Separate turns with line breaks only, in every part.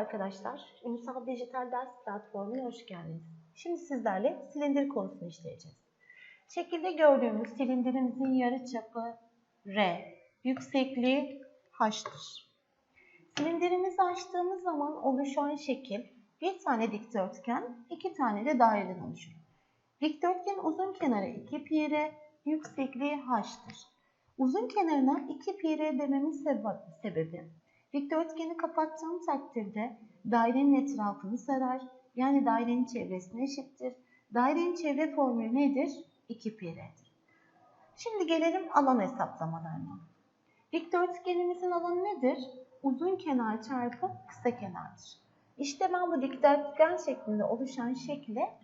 arkadaşlar. Ünsal Dijital Ders Platformu'na hoş geldiniz. Şimdi sizlerle silindir konusunu işleyeceğiz. Şekilde gördüğümüz silindirimizin yarıçapı R, yüksekliği H'tır. Silindirimizi açtığımız zaman oluşan şekil bir tane dikdörtgen, iki tane de daireden oluşur. Dikdörtgen uzun kenarı 2 pi r, yüksekliği h'tır. Uzun kenarına 2 pi r dememin sebebi Dikdörtgeni kapattığım takdirde dairenin etrafını sarar. Yani dairenin çevresine eşittir. Dairenin çevre formülü nedir? 2 pi r'dir. Şimdi gelelim alan hesaplamalarına. Dikdörtgenimizin alanı nedir? Uzun kenar çarpı kısa kenardır. İşte ben bu dikdörtgen şeklinde oluşan şekle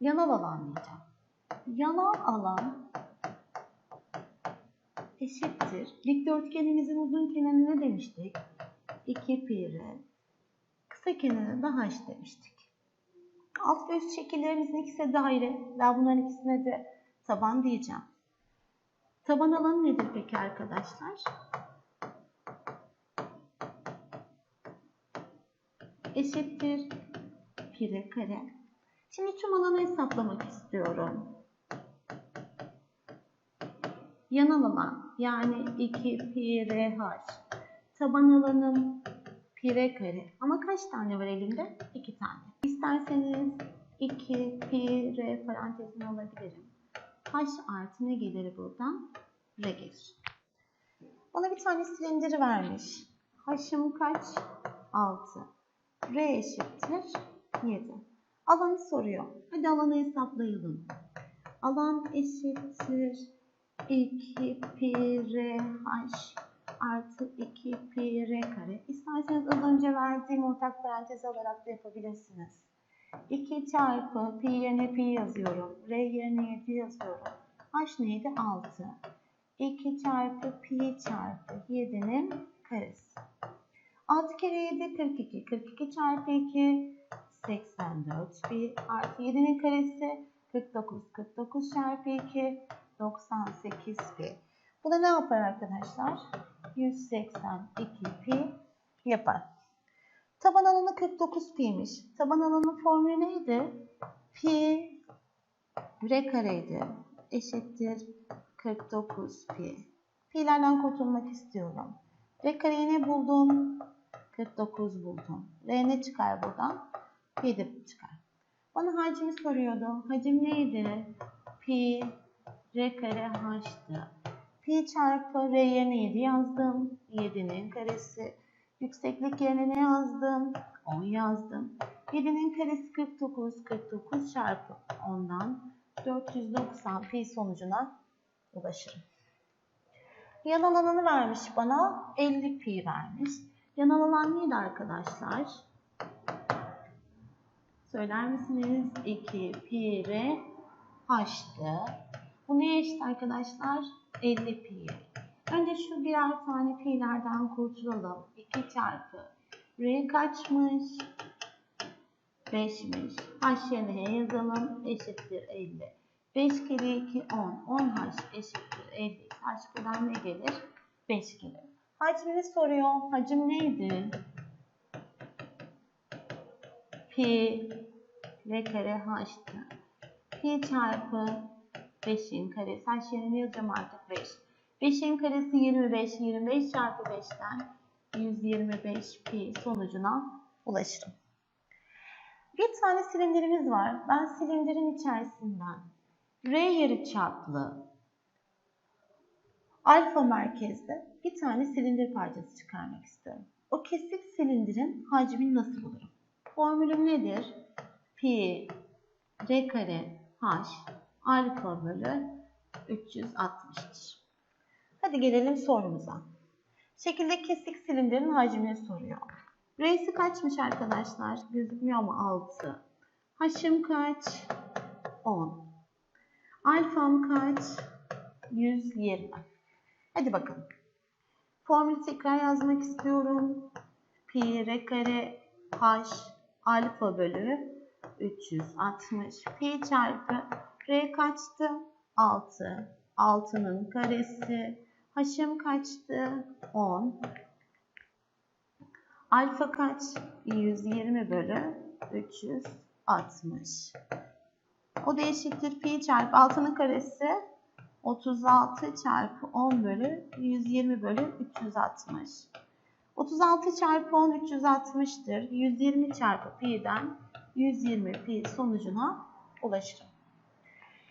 yanal alan diyeceğim. Yanal alan eşittir. Dikdörtgenimizin uzun kenarı ne demiştik? 2 pi r. Kısa kenarı da h demiştik. Alt ve üst şekillerimizin ikisi daire. Ben bunların ikisine de taban diyeceğim. Taban alanı nedir peki arkadaşlar? Eşittir pi r kare. Şimdi tüm alanı hesaplamak istiyorum. Yanal alan yani 2 pi r h. Taban alanım pi r kare. Ama kaç tane var elimde? 2 tane. İsterseniz 2 pi r parantezine alabilirim. h artı ne gelir buradan? r gelir. Bana bir tane silindir vermiş. h'ım kaç? 6. r eşittir 7. Alanı soruyor. Hadi alanı hesaplayalım. Alan eşittir 2 pi r h artı 2 pi r kare. İsterseniz az önce verdiğim ortak parantez alarak da yapabilirsiniz. 2 çarpı pi yerine pi yazıyorum. R yerine 7 yazıyorum. H neydi? 6. 2 çarpı pi çarpı 7'nin karesi. 6 kere 7 42. 42 çarpı 2 84 pi artı 7'nin karesi 49. 49 çarpı 2 98 pi. Bu da ne yapar arkadaşlar? 182 pi yapar. Taban alanı 49 pi'ymiş. Taban alanın formülü neydi? Pi r kareydi. Eşittir 49 pi. Pi'lerden kurtulmak istiyorum. R kareyi ne buldum? 49 buldum. R ne çıkar buradan? 7 çıkar. Bana hacmi soruyordu. Hacim neydi? Pi r kare h'tı. Pi çarpı r yerine 7 yazdım. 7'nin karesi. Yükseklik yerine ne yazdım? 10 yazdım. 7'nin karesi 49. 49 çarpı 10'dan 490 pi sonucuna ulaşırım. Yanal alanı vermiş bana. 50 pi vermiş. Yanal alan neydi arkadaşlar? Söyler misiniz? 2 pi r h'tı. Bu neye eşit arkadaşlar? 50 pi. Önce şu birer tane pi'lerden kurtulalım. 2 çarpı r kaçmış? 5'miş. H yerine yazalım. Eşittir 50. 5 kere 2 10. 10 h eşittir 50. H buradan ne gelir? 5 gelir. Hacmini soruyor. Hacim neydi? Pi r kare h'tı. Pi çarpı 5'in karesi. H yerine yazacağım artık 5. 5'in karesi 25. 25 çarpı 5'ten 125 pi sonucuna ulaşırım. Bir tane silindirimiz var. Ben silindirin içerisinden R yarı çaplı alfa merkezde bir tane silindir parçası çıkarmak istiyorum. O kesik silindirin hacmini nasıl bulurum? Formülüm nedir? Pi r kare h alfa bölü 360'tır. Hadi gelelim sorumuza. Şekilde kesik silindirin hacmini soruyor. R'si kaçmış arkadaşlar? Gözükmüyor ama 6. H'ım kaç? 10. Alfam kaç? 120. Hadi bakalım. Formülü tekrar yazmak istiyorum. Pi r kare h alfa bölü 360. Pi çarpı r kaçtı? 6. 6'nın karesi. H'ım kaçtı? 10. Alfa kaç? 120 bölü 360. O da eşittir pi çarpı altının karesi 36 çarpı 10 bölü 120 bölü 360. 36 çarpı 10 360'tır. 120 çarpı pi'den 120 pi sonucuna ulaşırım.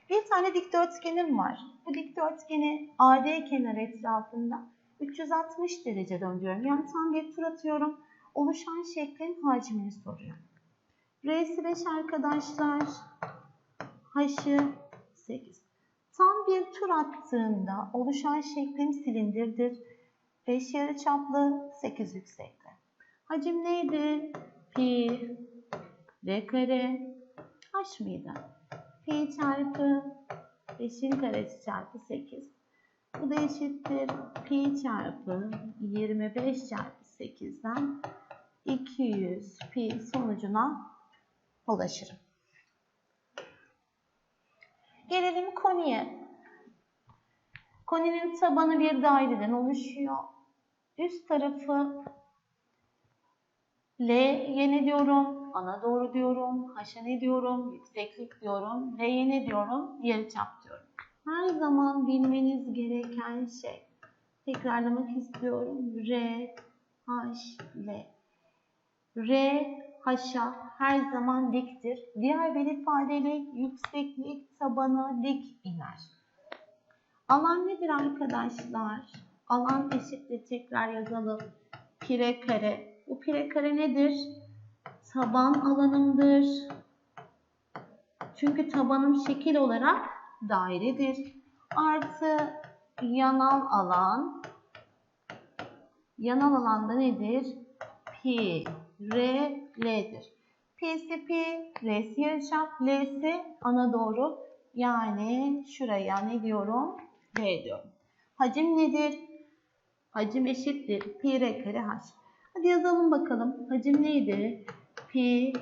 Bir tane dikdörtgenim var. Bu dikdörtgeni AD kenarı etrafında 360 derece döndürüyorum. Yani tam bir tur atıyorum. Oluşan şeklin hacmini soruyor. R'si 5 arkadaşlar. H'ı 8. Tam bir tur attığında oluşan şeklim silindirdir. 5 yarıçaplı 8 yüksekte. Hacim neydi? Pi R kare H mıydı? Pi çarpı 5'in karesi çarpı 8. Bu da eşittir pi çarpı 25 çarpı 8'den 200 pi sonucuna ulaşırım. Gelelim koniye. Koninin tabanı bir daireden oluşuyor. Üst tarafı L'ye ne diyorum? Ana doğru diyorum. H'a ne diyorum? Yükseklik diyorum. L'ye ne diyorum? Yarıçap diyorum. Her zaman bilmeniz gereken şey. Tekrarlamak istiyorum. R, H, L. R, H'a her zaman diktir. Diğer bir ifadeyle yükseklik tabana dik iner. Alan nedir arkadaşlar? Alan eşittir. Tekrar yazalım. Pire kare. Bu pire kare nedir? Taban alanımdır. Çünkü tabanım şekil olarak dairedir. Artı yanal alan. Yanal alanda nedir? Pi, R, L'dir. P'si pi, R'si yarıçap, L'si ana doğru. Yani şuraya ne diyorum? R diyorum. Hacim nedir? Hacim eşittir. Pi R kare H. Hadi yazalım bakalım. Hacim neydi? Pi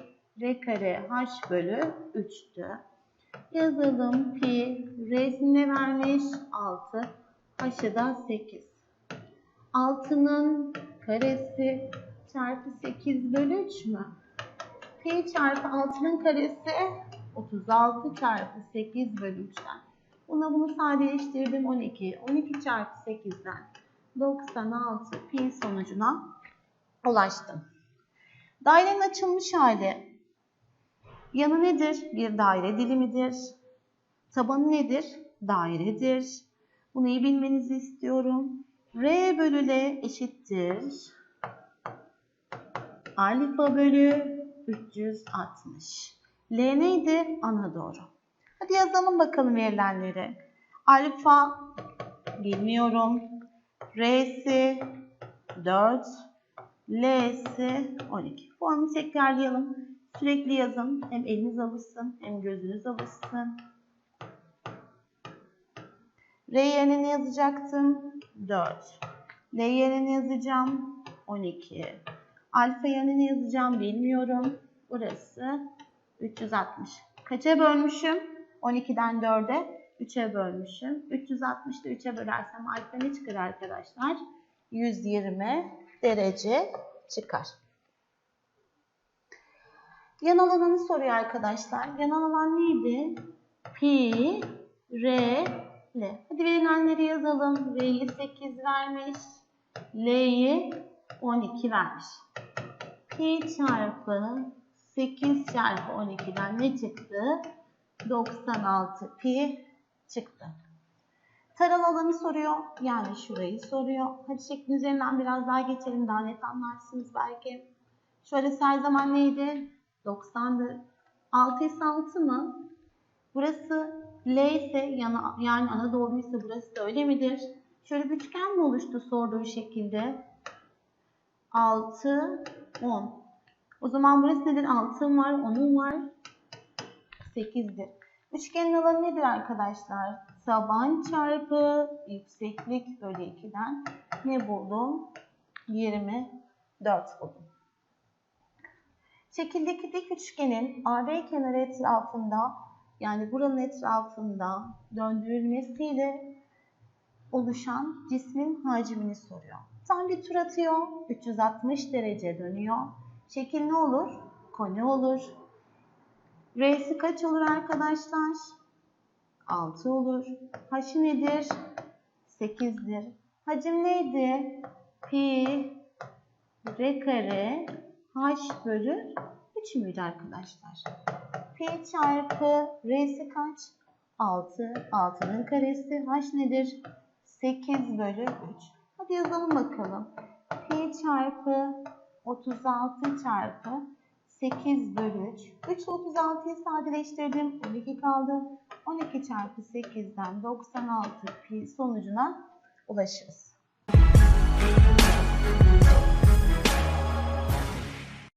R kare H bölü 3'tü. Yazalım. Pi R'sine vermiş 6. H'ı da 8. 6'nın karesi çarpı 8 bölü 3 mü? Pi çarpı 6'nın karesi 36 çarpı 8 bölü 3'ten. Buna bunu sadeleştirdim 12. 12 çarpı 8'den 96 pi sonucuna ulaştım. Dairenin açılmış hali. Yanı nedir? Bir daire dilimidir. Tabanı nedir? Dairedir. Bunu iyi bilmenizi istiyorum. R bölü L eşittir. Alfa bölü 360. L neydi? Ana doğru. Hadi yazalım bakalım verilenleri. Alfa bilmiyorum. R'si 4. L'si 12. Formu tekrarlayalım. Sürekli yazın. Hem eliniz alışsın hem gözünüz alışsın. R yerine ne yazacaktım? 4. L yerine ne yazacağım? 12. Alfa yerine ne yazacağım bilmiyorum. Burası 360. Kaça bölmüşüm? 12'den 4'e 3'e bölmüşüm. 360'da 3'e bölersem alfa ne çıkar arkadaşlar? 120 derece çıkar. Yanal alanı soruyor arkadaşlar. Yanal alan neydi? Pi, R, L. Hadi verilenleri yazalım. R'yi 8 vermiş. L'yi 12 vermiş. Pi çarpı 8 çarpı 12'den ne çıktı? 96 pi çıktı. Taral alanı soruyor. Yani şurayı soruyor. Hadi şeklin üzerinden biraz daha geçelim. Daha net anlarsınız belki. Şöyle her zaman neydi? 90'dır. 6 ise 6 mı? Burası L ise yani, yani ana doğruysa burası da öyle midir? Şöyle bir üçgen mi oluştu sorduğu şekilde? 6, 10. O zaman burası nedir? 6'm var, 10'um var. 8'dir. Üçgenin alanı nedir arkadaşlar? Taban çarpı yükseklik bölü 2'den ne buldum? 24 buldum. Şekildeki dik üçgenin AB kenarı etrafında yani buranın etrafında döndürülmesiyle oluşan cismin hacmini soruyor. Tam bir tur atıyor. 360 derece dönüyor. Şekil ne olur? Koni olur. R'si kaç olur arkadaşlar? 6 olur. H nedir? 8'dir. Hacim neydi? Pi R kare H bölü 3 müydü arkadaşlar? Pi çarpı R'si kaç? 6. 6'nın karesi H nedir? 8 bölü 3. Hadi yazalım bakalım. Pi çarpı 36 çarpı 8 bölü 3. 3 ile 36'yı sadeleştirdim. 12 kaldı. 12 çarpı 8'den 96 pi sonucuna ulaşırız.